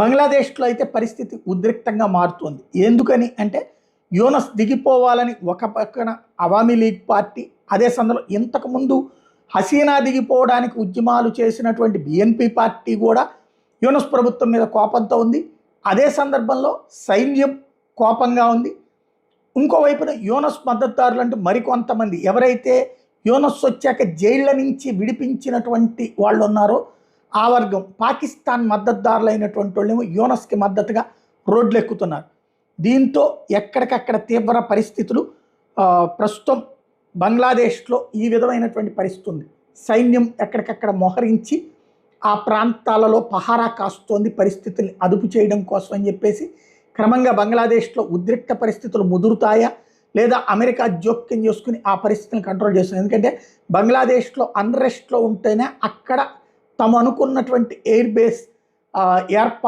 బంగ్లాదేశ్లో అయితే పరిస్థితి ఉద్రిక్తంగా మారుతోంది. ఎందుకని అంటే యూనస్ దిగిపోవాలని ఒక పక్కన అవామీ లీగ్ పార్టీ అదే సందర్భంలో ఇంతకుముందు హసీనా దిగిపోవడానికి ఉద్యమాలు చేసినటువంటి బిఎన్పి పార్టీ కూడా యూనస్ ప్రభుత్వం మీద కోపంతో ఉంది. అదే సందర్భంలో సైన్యం కోపంగా ఉంది. ఇంకోవైపున యూనస్ మద్దతుదారులు అంటూ మరికొంతమంది ఎవరైతే యూనస్ వచ్చాక జైళ్ళ నుంచి విడిపించినటువంటి వాళ్ళు ఉన్నారో ఆ వర్గం పాకిస్తాన్ మద్దతుదారులైనటువంటి వాళ్ళేమో యూనస్కి మద్దతుగా రోడ్లు ఎక్కుతున్నారు దీంతో ఎక్కడికక్కడ తీవ్ర పరిస్థితులు ప్రస్తుతం బంగ్లాదేశ్లో ఈ విధమైనటువంటి పరిస్థితి ఉంది. సైన్యం ఎక్కడికక్కడ మోహరించి ఆ ప్రాంతాలలో పహారా కాస్తోంది పరిస్థితుల్ని అదుపు చేయడం కోసం అని చెప్పేసి క్రమంగా బంగ్లాదేశ్లో ఉద్రిక్త పరిస్థితులు ముదురుతాయా లేదా అమెరికా జోక్యం చేసుకుని ఆ పరిస్థితిని కంట్రోల్ చేస్తుంది ఎందుకంటే బంగ్లాదేశ్లో అన్రెస్ట్లో ఉంటేనే అక్కడ తాము అనుకున్నటువంటి ఎయిర్ బేస్ ఆ, ఏర్పాటు